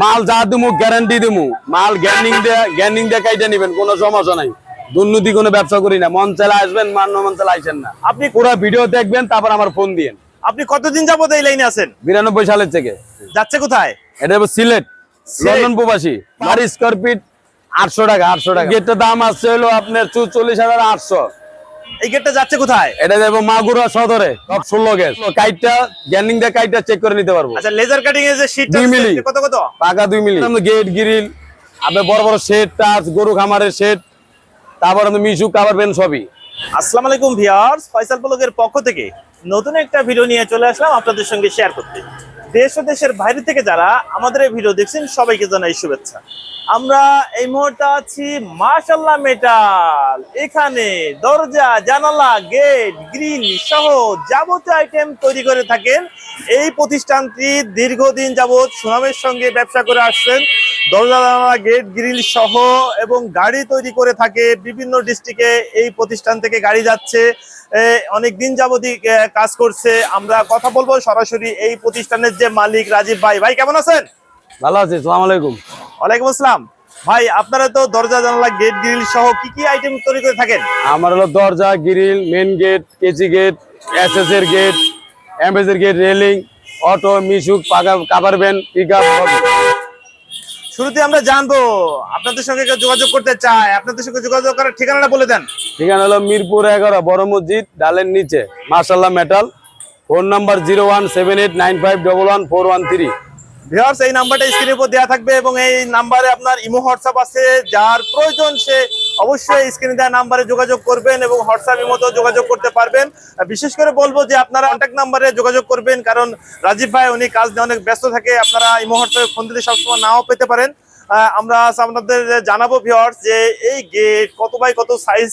মাল যা দিমু গ্যারান্টি দিমু। মাল গ্যানিং দিয়ে গ্যানিং দিয়ে কাইটা নিবেন কোনো সমস্যা নাই। দুর্নীতি কোনো ব্যবসা করি না। মন চালা আসবেন মান মন চালা আইসেন না। আপনি পুরো ভিডিও দেখবেন তারপর আমার ফোন দিয়েন। আপনি কতদিন যাবত এই লাইনে আছেন? বিরানব্বই সালের থেকে। যাচ্ছে কোথায়? এটা সিলেট। লন্ডন প্রবাসী। আর স্কোয়ার ফিট আটশো টাকা আটশো টাকা। গেটের দাম আসছে হলো আপনার চল্লিশ হাজার আটশো। এই গেটটা যাচ্ছে কোথায়? এটা যাব মাগুরা সদরে সব ষোলো গ্যাস কাইটটা গ্যানিং দিয়ে কাইটটা চেক করে নিতে পারব। আচ্ছা লেজার কাটিং এর যে শীটটা দুই মিলি। কত কত? পাকা দুই মিলি। গেট গ্রিল আপনার বড় বড় শেড টাচ গরু খামারের শেড তারপর আপনি মিশুক কাবার পেন সবই। আসসালামু আলাইকুম ভিউয়ার্স ফয়সাল ব্লগের পক্ষ থেকে নতুন একটা ভিডিও নিয়ে চলে আসলাম আপনাদের সঙ্গে শেয়ার করতে। দেশ ও দেশের বাইরে থেকে যারা আমাদের এই ভিডিও দেখছেন, সবাইকে জানাই শুভেচ্ছা। আমরা এই মুহূর্তে আছি মাশাল্লাহ মেটাল। এখানে দরজা, জানালা, গেট, গ্রিল সহ যাবতীয় আইটেম তৈরি করে থাকেন। এই প্রতিষ্ঠানটি দীর্ঘদিন যাবৎ সুনামের সঙ্গে ব্যবসা করে আসছেন। দরজা, জানালা, গেট, গ্রিল সহ এবং গাড়ি তৈরি করে থাকে বিভিন্ন ডিস্ট্রিক্টে। এই প্রতিষ্ঠান থেকে গাড়ি যাচ্ছে। অনেক দিন যাবতই কাজ করছে। আমরা কথা বলব সরাসরি এই প্রতিষ্ঠানের যে মালিক রাজীব ভাই। ভাই কেমন আছেন? ভালো আছি সালাম আলাইকুম। ওয়ালাইকুম আসসালাম। ভাই আপনারা তো দরজা জানালা গেট গ্রিল সহ কি কি আইটেম তৈরি করে থাকেন? আমার হলো দরজা grill main gate KG gate S S এর গেট এমএস এর গেট রেলিং অটো মিশুক পাকা কাবার ভ্যান পিক আপ শুরুতে আমরা জানব আপনাদের সঙ্গে কেউ যোগাযোগ করতে চায় আপনাদের সঙ্গে যোগাযোগ করার ঠিকানাটা বলে দেন। ঠিকানা হলো মিরপুর এগারো বড় মসজিদ ডালের নিচে মার্শাল্লাহ metal phone number zero one seven eight nine five double one four one three. Viewers এই নাম্বারটা স্ক্রিনের উপর দেওয়া থাকবে এবং এই নাম্বারে আপনার ইমো, হোয়াটসঅ্যাপ আছে। যার প্রয়োজন সে অবশ্যই স্ক্রিনে দেওয়া নাম্বারে যোগাযোগ করবেন এবং হোয়াটসঅ্যাপ ইমোতেও যোগাযোগ করতে পারবেন। বিশেষ করে বলব যে আপনারা কন্ট্যাক্ট নাম্বারে যোগাযোগ করবেন, কারণ রাজীব ভাই, উনি কাজ নিয়ে অনেক ব্যস্ত থাকে। আপনারা ইমো, হোয়াটসঅ্যাপে ফোন দিলে সবসময় নাও পেতে পারেন। আমরা আপনাদের জানাব ভিউয়ার্স যে এই গেট কত বাই কত সাইজ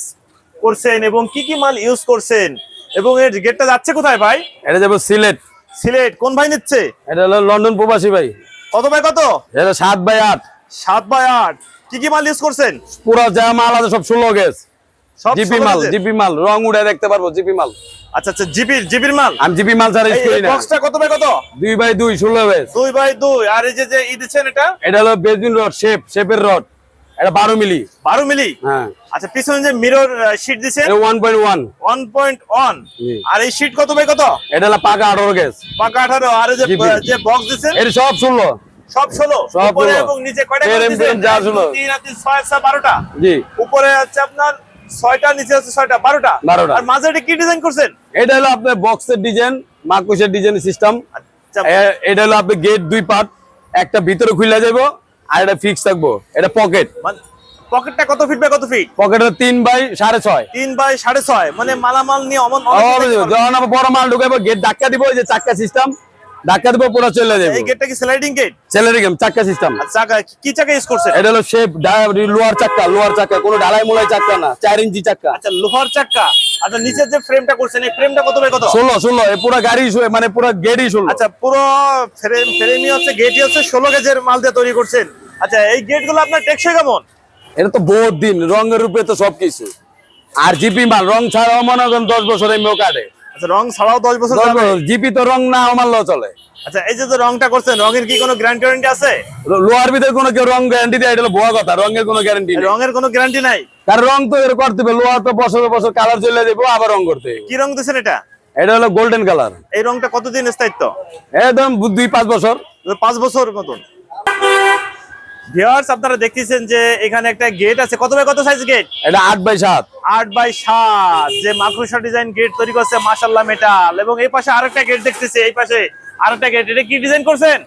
করছেন এবং কি কি মাল ইউজ করছেন। এবং এর গেটটা যাচ্ছে কোথায় ভাই? এটা যাব সিলেট। সিলেট। কোন ভাই নিচ্ছে? এটা হলো লন্ডন প্রবাসী ভাই। কত ভাই কত? এটা সাত বাই আট। সাত বাই আট। কি কি মাল ইউজ করছেন? পুরো যা মাল আছে সব ষোলো সব জিপি মাল? জিপি মাল। রং উড়ে দেখতে পারব জিপি মাল। আচ্ছা আচ্ছা জিবির জিবির মাল? আমি জিপি মাল ছাড়া ইউজ করি না। বক্সটা কত বাই কত? দুই বাই বাই দুই। আর এই যে যে ই দিচ্ছেন এটা? এটা হলো বেজবিন রড শেপ শেপের রড এটা বারো মিলি। বারো মিলি? হ্যাঁ। আচ্ছা পিছনে যে মিরর শিট। আর এই শিট কত বাই কত? এটা হলো পাকা পাকা আঠারো। আর যে যে বক্স সব উপরে এবং নিচে কয়টা আর জি। উপরে আপনার নিচে বারোটা। আর মাঝে এটা কি ডিজাইন করছেন? এটা হলো আপনার বক্সের ডিজাইন মাকুশের ডিজাইন সিস্টেম এটা হলো আপনার গেট দুই পার্ট একটা ভিতরে খুলে যাব আর এটা ফিক্স থাকব। এটা পকেট মানে পকেটটা কত ফিট বাই কত ফিট তিন বাই সাড়ে ছয়। তিন বাই সাড়ে ছয়। মানে মালামাল নিয়ে অমন যখন আমরা বড় মাল ঢুকাবো গেট ধাক্কা দিব যে চাক্কা সিস্টেম ধাক্কা দিব পুরো চলে যাবে। এই গেটটা কি স্লাইডিং গেট ছেলের গেম চাক্কা সিস্টেম চাকা কি চাকা ইউজ করছেন? এটা হলো শেপ লোয়ার চাক্কা লোয়ার চাক্কা কোনো ঢালাই মোলাই চাক্কা না চার ইঞ্চি চাক্কা। আচ্ছা লোহার চাকা আচ্ছা নিচের যে ফ্রেমটা করছেন এই ফ্রেমটা কত বাই কত? ষোলো ষোলো এ পুরো গাড়ি মানে পুরো গেটই ষোলো। আচ্ছা পুরো ফ্রেম ফ্রেমই হচ্ছে গেটই হচ্ছে ষোলো গেজের মাল দিয়ে তৈরি করছেন। আচ্ছা এই গেটগুলো আপনার টেকসই কেমন? এটা তো বহুত দিন রঙের রূপে তো সবকিছু। আর জিপি মাল রং ছাড়াও মনে করেন দশ বছর এমনিও কাটে আচ্ছা রং ছাড়াও দশ বছর জিপি তো রং না মারলেও চলে। আচ্ছা এই যে রংটা করছেন রঙের কি কোনো গ্যারান্টি ওয়ারেন্টি আছে? লো- লোহার ভিতরে কোনো কেউ রং গ্যারান্টি দেয় এটা ভুয়া কথা রঙের কোনো গ্যারান্টি নেই। রঙের কোনো গ্যারান্টি নাই? কারণ রং তো এর করতে হবে লোহা তো বছর বছর কালার চলে যাব আবার রং করতে কি রং দিচ্ছেন এটা? এটা হলো গোল্ডেন কালার এই রংটা কতদিন স্থায়িত্ব? একদম দুই পাঁচ বছর। পাঁচ বছর মতন। ভিউয়ার্স আপনারা দেখতেছেন যে এখানে একটা গেট আছে। কত বাই কত সাইজ গেট এটা আট বাই সাত। আট বাই সাত। যে মাকড়সা ডিজাইন গেট তৈরি করছে মাশাল্লাহ মেটাল এবং এই পাশে আরেকটা গেট দেখতেছি এই পাশে আরেকটা গেট এটা কি ডিজাইন করছেন?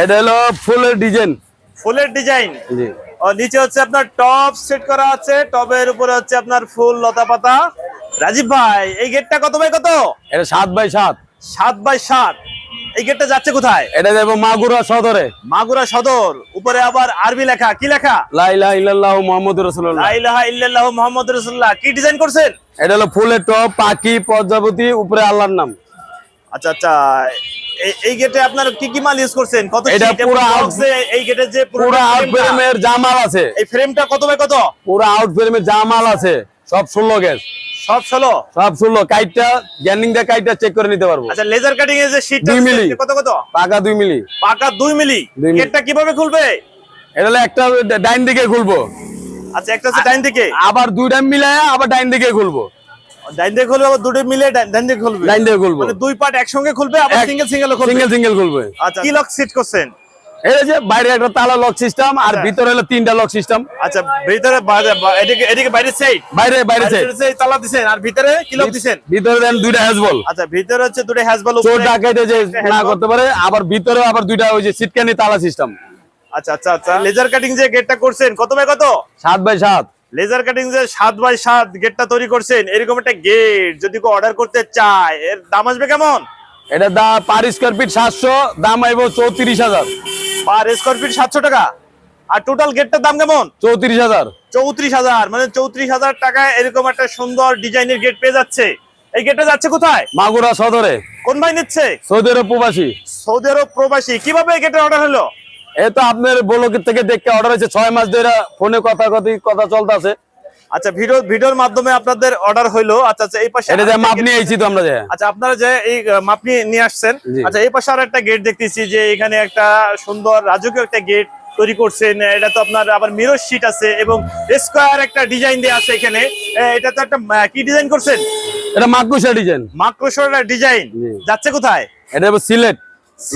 এটা হলো ফুলের ডিজাইন ফুলের ডিজাইন জি। ও নিচে হচ্ছে আপনার টপ সেট করা আছে। টবের উপরে হচ্ছে আপনার ফুল লতা পাতা রাজীব ভাই এই গেটটা কত বাই কত? এটা সাত বাই সাত। সাত বাই সাত। এই গেটটা যাচ্ছে কোথায়? এটা যাব মাগুরা সদরে। মাগুরা সদর। উপরে আবার আরবি লেখা। কি লেখা? লাইলা ইল্লাল্লাহ মোহাম্মদ রসুল্লাহ লা ইলাহা ইল্লাল্লাহু মুহাম্মাদুর রাসূলুল্লাহ। কি ডিজাইন করছেন? এটা হলো ফুলের টপ পাখি প্রজাপতি উপরে আল্লাহর নাম। আচ্ছা আচ্ছা। এই- গেটে আপনার কি কি মাল ইউজ করছেন? কত এটা পুরা এ এই গেটের যে পুরো আউট ফ্রেমের জামাল আছে। এই ফ্রেমটা কত বাই কত? পুরো আউট ফ্রেমের জামাল আছে। সব ষোলো গ্যাস সব ষোলো? সব ষোলো। কাইটটা গ্যান্ডিং দিয়ে কাইটটা চেক করে নিতে পারব। আচ্ছা লেজার কাটিং এর যে শীট দুই মিলি। কত কত? পাকা দুই মিলি। পাকা দুই মিলি। দুই মিলি। গেটটা কীভাবে খুলবে? এটা একটা ডাইন দিকে খুলবো। আচ্ছা একটা ডাইন দিকে। আবার দুইটা মিলায় আবার ডাইন দিকে খুলবো। ডাইন দিকে খুলবে আবার দুটো মিলে ডাইন দিকে খুলবে। ডাইন দিকে খুলবো। মানে দুই পার্ট একসঙ্গে খুলবে আবার সিঙ্গেল সিঙ্গেল খুলবে। সিঙ্গেল সিঙ্গেল খুলবো। আচ্ছা কি লক সিট করছেন। এই যে বাইরে একটা তালা লক সিস্টেম আর আচ্ছা। ভিতরে হলো তিনটা লক সিস্টেম আচ্ছা ভিতরে এদিকে এদিকে বাইরের সাইড বাইরে বাইরে সাইড সাইড তালা আর ভিতরে কি লক দিছেন? ভিতরে দেন দুইটা হ্যাজবল আচ্ছা ভিতরে হচ্ছে দুটো হ্যাজবল চোর ডাকাইতে যে না করতে পারে আবার ভিতরে আবার দুইটা ওই যে সিটকানি তালা সিস্টেম আচ্ছা আচ্ছা আচ্ছা। লেজার কাটিং যে গেটটা করছেন কত বাই কত? সাত বাই সাত। লেজার কাটিং যে সাত বাই সাত গেটটা তৈরি করছেন এরকম একটা গেট যদি কেউ অর্ডার করতে চায় এর দাম আসবে কেমন? এটা দা পার স্কোয়ার ফিট সাতশো দাম আইব চৌত্রিশ হাজার। পার স্কোয়ার ফিট সাতশো টাকা? আর টোটাল গেটটার দাম কেমন? চৌত্রিশ হাজার। চৌত্রিশ হাজার মানে চৌত্রিশ হাজার টাকায় এরকম একটা সুন্দর ডিজাইনের গেট পেয়ে যাচ্ছে। এই গেটটা যাচ্ছে কোথায়? মাগুরা সদরে। কোন ভাই নিচ্ছে? সৌদি আরব প্রবাসী। সৌদি আরব প্রবাসী। কীভাবে এই গেটের অর্ডার হলো? এই তো আপনার ব্লকের থেকে দেখে অর্ডার হয়েছে। ছয় মাস ধরে ফোনে কথা কথি কথা চলতেছে। আচ্ছা ভিডিও ভিডিওর মাধ্যমে আপনাদের অর্ডার হইল। আচ্ছা আচ্ছা এই পাশে এটা যে মাপ নিয়ে আইছি তো আমরা যে। আচ্ছা আপনারা যে এই মাপ নিয়ে আসছেন আচ্ছা এই পাশে আর একটা গেট দেখতেছি যে এখানে একটা সুন্দর রাজকীয় একটা গেট তৈরি করছেন। এটা তো আপনার আবার মিরর শিট আছে এবং স্কোয়ার একটা ডিজাইন দেওয়া আছে এখানে। এটা তো একটা কি ডিজাইন করছেন? এটা মাকুসা ডিজাইন মাক্রোসর ডিজাইন যাচ্ছে কোথায়? এটা সিলেট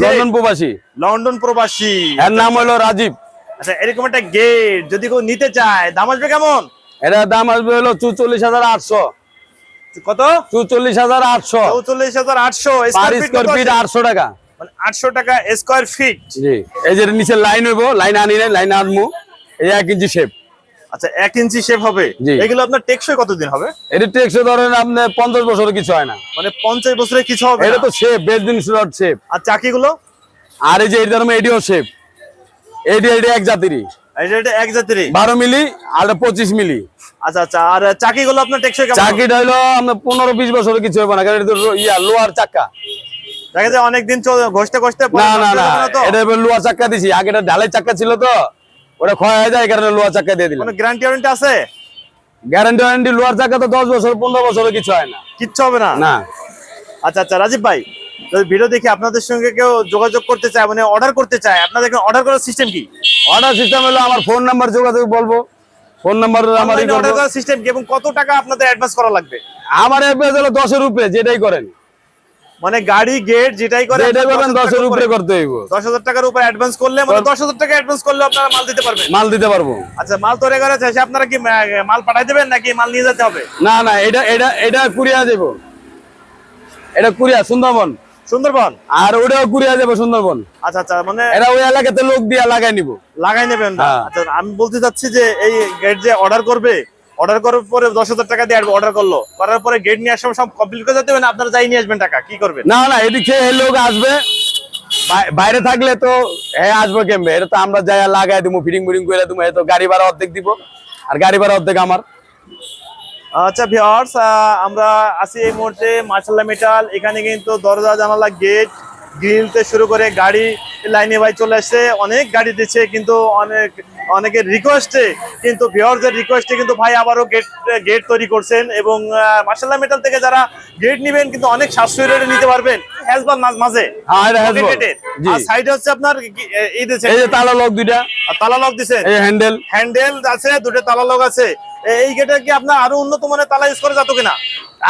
লন্ডন প্রবাসী। লন্ডন প্রবাসী। এর নাম হলো রাজীব। আচ্ছা এরকম একটা গেট যদি কেউ নিতে চায় দাম আসবে কেমন? এটা দাম আসবে হলো চুচল্লিশ হাজার আটশো। কত? চুচল্লিশ হাজার আটশো। চৌচল্লিশ হাজার আটশো স্কোয়ার ফিট আটশো টাকা। মানে আটশো টাকা স্কোয়ার ফিট জি এই যে নিচে লাইন হইব লাইন আনি নাই লাইন আনমু। এই এক ইঞ্চি শেপ আচ্ছা এক ইঞ্চি শেপ হবে। এগুলো আপনার টেকসই কতদিন হবে? এটা টেক্সে ধরেন আপনার পঞ্চাশ বছরের কিছু হয় না। মানে পঞ্চাশ বছরে কিছু হবে এটা তো শেপ বেশ দিন স্লট শেপ আর চাকিগুলো? আর এই যে এই ধরনের এডিও শেপ এডি এডি এক জাতিরই। এটা এক মিলি আর পঁচিশ মিলি। আচ্ছা আচ্ছা আর চাকিগুলো আপনার টেকসই কেমন? চাকিটা হলো কিছু হবে না কারণ এটা ইয়া লোহার দেখা যায় ঘষতে ঘষতে পরে না না না তো? এটা লোহার দিছি। আগে এটা ঢালাই ছিল তো ওটা ক্ষয় হয়ে যায় কারণে লোহার দিয়ে দিলাম। কোনো গ্যারান্টি ওয়ারেন্টি আছে? গ্যারান্টি ওয়ারেন্টি লোহার চাক্কা তো দশ বছর পনেরো বছরের কিছু হয় না। কিচ্ছু হবে না? না। আচ্ছা আচ্ছা রাজীব ভাই যদি ভিডিও দেখে আপনাদের সঙ্গে কেউ যোগাযোগ করতে চায় মানে অর্ডার করতে চায় আপনাদের অর্ডার করার সিস্টেম কি? অর্ডার সিস্টেম হলো আমার ফোন নাম্বার যোগাযোগ বলব। ফোন নাম্বার আমার অর্ডার করার সিস্টেম কি এবং কত টাকা আপনাদের অ্যাডভান্স করা লাগবে? আমার অ্যাপে হলো দশের উপরে যেটাই করেন। মানে গাড়ি গেট যেটাই করে যেটাই করবেন দশের উপরে করতে হইব। দশ হাজার টাকার উপর অ্যাডভান্স করলে মানে দশ হাজার টাকা অ্যাডভান্স করলে আপনারা মাল দিতে পারবেন। মাল দিতে পারব। আচ্ছা মাল তৈরি করা আছে আপনারা কি মাল পাঠাই দেবেন নাকি মাল নিয়ে যেতে হবে? না না এটা এটা এটা কুরিয়া দেব। এটা কুরিয়া সুন্দরবন। সুন্দরবন? আর ওটাও কুরিয়া দেবো সুন্দরবন। আচ্ছা আচ্ছা মানে এটা ওই এলাকাতে লোক দিয়ে লাগাই নিব। লাগাই নেবেন। হ্যাঁ। আচ্ছা আমি বলতে চাচ্ছি যে এই গেট যে অর্ডার করবে অর্ডার করার পরে দশ হাজার টাকা দিয়ে অর্ডার করল। করার পরে গেট নিয়ে আসার সব কমপ্লিট করে যেতে আপনারা যাই নিয়ে আসবেন টাকা কি করবেন? না না এদিকে এই লোক আসবে। বাইরে থাকলে তো হ্যাঁ আসবে কেমবে? এটা তো আমরা যাই লাগাই দিব ফিটিং ফিটিং করে দিব এই তো গাড়ি ভাড়া অর্ধেক দিব। আর গাড়ি ভাড়া অর্ধেক আমার। আচ্ছা ভিওর্স আমরা আছি এই মুহূর্তে মার্শাল্লাহ মেটাল এখানে কিন্তু দরজা জানালা গেট গ্রিল থেকে শুরু করে গাড়ি লাইনে ভাই চলে আসছে। অনেক গাড়ি দিচ্ছে কিন্তু অনেক অনেকের রিকোয়েস্টে কিন্তু ভিওর্সের রিকোয়েস্টে কিন্তু ভাই আবারও গেট গেট তৈরি করছেন এবং মার্শাল্লাহ মেটাল থেকে যারা গেট নেবেন কিন্তু অনেক সাশ্রয় রেটে নিতে পারবেন। হ্যাজবান মাঝে হ্যাঁ। আর সাইডে হচ্ছে আপনার এই তালা লোক দুইটা। তালা লক এই হ্যান্ডেল হ্যান্ডেল আছে দুটো তালা লক আছে। এই গেটে কি আপনার আরও উন্নত মানের তালা ইউজ করে যাতো কিনা?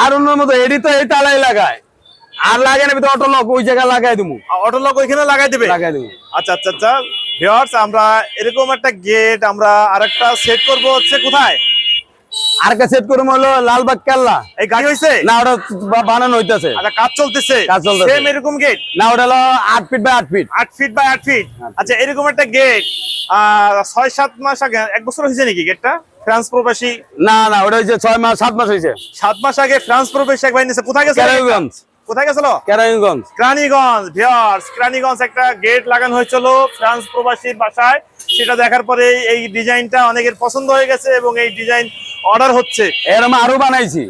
আর অন্য মতো এডি তো এই তালাই লাগায়। আর লাগে না তো অটো লক ওই জায়গায় লাগাই দেবো অটো লক ওইখানে লাগাই দেবে? লাগাই দেবো আচ্ছা আচ্ছা আচ্ছা। আমরা এরকম একটা গেট আমরা আরেকটা সেট করব হচ্ছে কোথায়? আর কা সেট করব হলো লালবাগ কেল্লা। এই গাড়ি হইছে? না ওটা বানানো হইতেছে। আচ্ছা কাজ চলতেছে? কাজ চলতেছে। সেম এরকম গেট না ওটা হলো feet by feet feet by feet আচ্ছা এরকম একটা গেট ছয় সাত মাস আগে এক বছর হয়েছে নাকি গেটটা ফ্রান্স প্রবাসী? না না ওটা মাস মাস আগে ফ্রান্স প্রবাসী এক ভাই নিছে। কোথায় গেছে কেরানীগঞ্জ। কোথায় গেছিল? কেরানীগঞ্জ। ক্রানীগঞ্জ ভিয়ার্স ক্রানীগঞ্জ একটা গেট লাগানো হয়েছিল ফ্রান্স প্রবাসীর বাসায়। সেটা দেখার পরে এই ডিজাইনটা অনেকের পছন্দ হয়ে গেছে এবং এই ডিজাইন অর্ডার হচ্ছে। এরম আরও বানাইছি।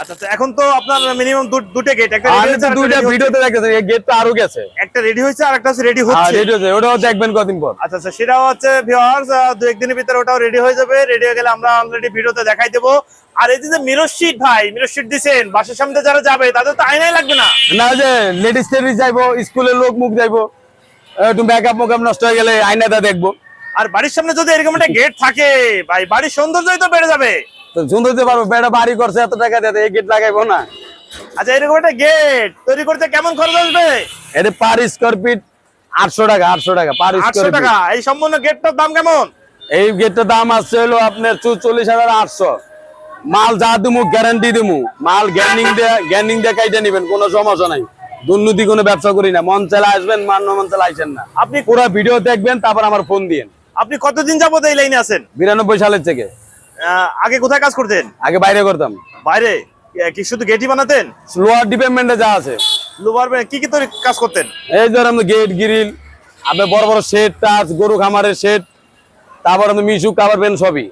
আচ্ছা আচ্ছা এখন তো আপনার মিনিমাম দুটো গেট একটা আমি তো আরেকটা দুইটা ready হচ্ছে। ভিডিওতে দেখতেছি এই গেট তো আরও গেছে। একটা রেডি হয়েছে আর একটা রেডি হচ্ছে। রেডি হচ্ছে ওটাও দেখবেন কদিন পর। আচ্ছা আচ্ছা সেটাও হচ্ছে ভিউয়ার্স দু একদিনের ভিতরে ওটাও রেডি হয়ে যাবে। রেডি হয়ে গেলে আমরা অলরেডি ভিডিওতে দেখাই দেবো। আর এই যে মিরর শিট ভাই মিরর শিট দিছেন বাসার সামনে যারা যাবে তাদের তো আয়নাই লাগবে না। না যে লেডিস টেডিস যাইবো স্কুলের লোক মুখ যাইবো একটু মেকআপ মেকআপ নষ্ট হয়ে গেলে আয়নাটা দেখব। আর বাড়ির সামনে যদি এরকম একটা গেট থাকে ভাই বাড়ির সৌন্দর্যই তো বেড়ে যাবে। তো সুন্দর পারব বেড়া বাড়ি করছে এত টাকা দিয়ে এই গেট লাগাইবো না। আচ্ছা এরকম একটা গেট তৈরি করতে কেমন খরচ আসবে? এটা পার স্কোয়ার ফিট আটশো টাকা আটশো টাকা পার আটশো টাকা এই সম্পূর্ণ গেটটার দাম কেমন? এই গেটটার দাম আসছে হলো আপনার চল্লিশ হাজার আটশো। মাল যা দিমু গ্যারান্টি দিমু। মাল গ্যানিং দিয়ে গ্যানিং দিয়ে কাইটে নিবেন কোনো সমস্যা নাই। দুর্নীতি কোনো ব্যবসা করি না। মন চালা আসবেন মান মন চালা আইসেন না। আপনি পুরো ভিডিও দেখবেন তারপর আমার ফোন দিয়েন। আপনি কতদিন যাবত এই লাইনে আছেন? বিরানব্বই সালের থেকে। আগে কোথায় কাজ করতেন? আগে বাইরে করতাম। বাইরে? কি শুধু গেটই বানাতেন? লোয়ার ডিপার্টমেন্টে যা আছে। লোবার কি কি তৈরি কাজ করতেন? এই ধর আমাদের গেট গ্রিল আপনার বড় বড় শেড টাচ গরু খামারের শেড তারপর আমাদের মিশু কাভার পেন সবই।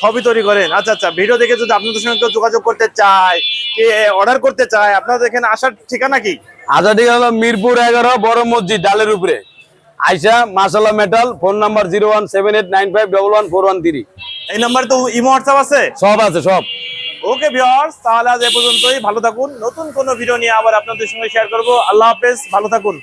সবই তৈরি করেন? আচ্ছা আচ্ছা ভিডিও দেখে যদি আপনাদের সঙ্গে কেউ যোগাযোগ করতে চায় কে অর্ডার করতে চায় আপনাদের এখানে আসার ঠিকানা কি? আজাদি হলো মিরপুর এগারো বড় মসজিদ ডালের উপরে। আইসা মাসাল্লাহ metal phone number zero one seven eight nine five double one four one three এই নাম্বারে তো ইমো হোয়াটসঅ্যাপ আছে? সব আছে সব। ওকে ভিউয়ার্স তাহলে আজ এ পর্যন্তই। ভালো থাকুন। নতুন কোন ভিডিও নিয়ে আবার আপনাদের সঙ্গে শেয়ার করব। আল্লাহ হাফেজ ভালো থাকুন।